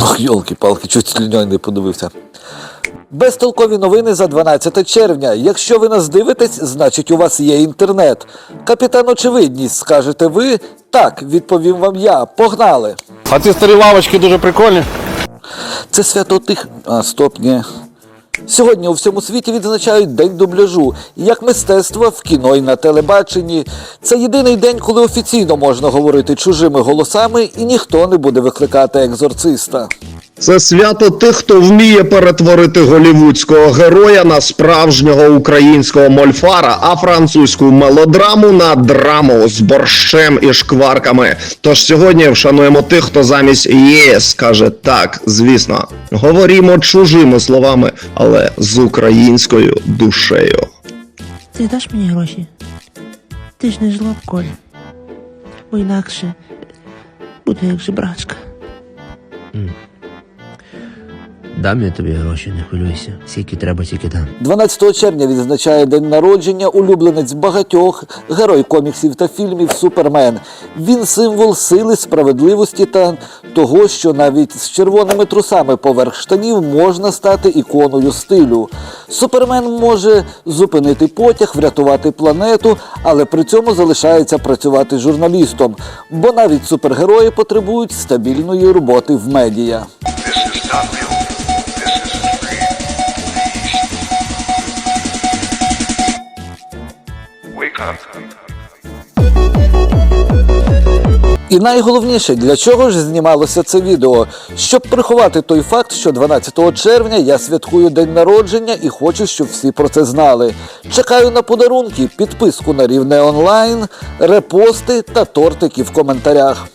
Ох, йолки-палки, чуть слюньою не подивився. Безтолкові новини за 12 червня. Якщо ви нас дивитесь, значить у вас є інтернет. Капітан Очевидність, скажете ви? Так, відповім вам я. Погнали! А ці старі лавочки дуже прикольні. Це свято тих. А, стоп, ні. Сьогодні у всьому світі відзначають День дубляжу як мистецтва в кіно і на телебаченні. Це єдиний день, коли офіційно можна говорити чужими голосами і ніхто не буде викликати екзорциста. Це свято тих, хто вміє перетворити голівудського героя на справжнього українського мольфара, а французьку мелодраму на драму з борщем і шкварками. Тож сьогодні вшануємо тих, хто замість єс каже так, звісно. Говоримо чужими словами, але з українською душею. Ти даш мені гроші? Ти ж не жлоб. Бо інакше буде як жебрачка. Дам я тобі гроші, не хвилюйся. Скільки треба, тільки дам. 12 червня відзначає день народження улюбленець багатьох герой коміксів та фільмів Супермен. Він символ сили, справедливості та того, що навіть з червоними трусами поверх штанів можна стати іконою стилю. Супермен може зупинити потяг, врятувати планету, але при цьому залишається працювати журналістом, бо навіть супергерої потребують стабільної роботи в медіа. І найголовніше, для чого ж знімалося це відео? Щоб приховати той факт, що 12 червня я святкую день народження і хочу, щоб всі про це знали. Чекаю на подарунки, підписку на рівне онлайн, репости та тортики в коментарях.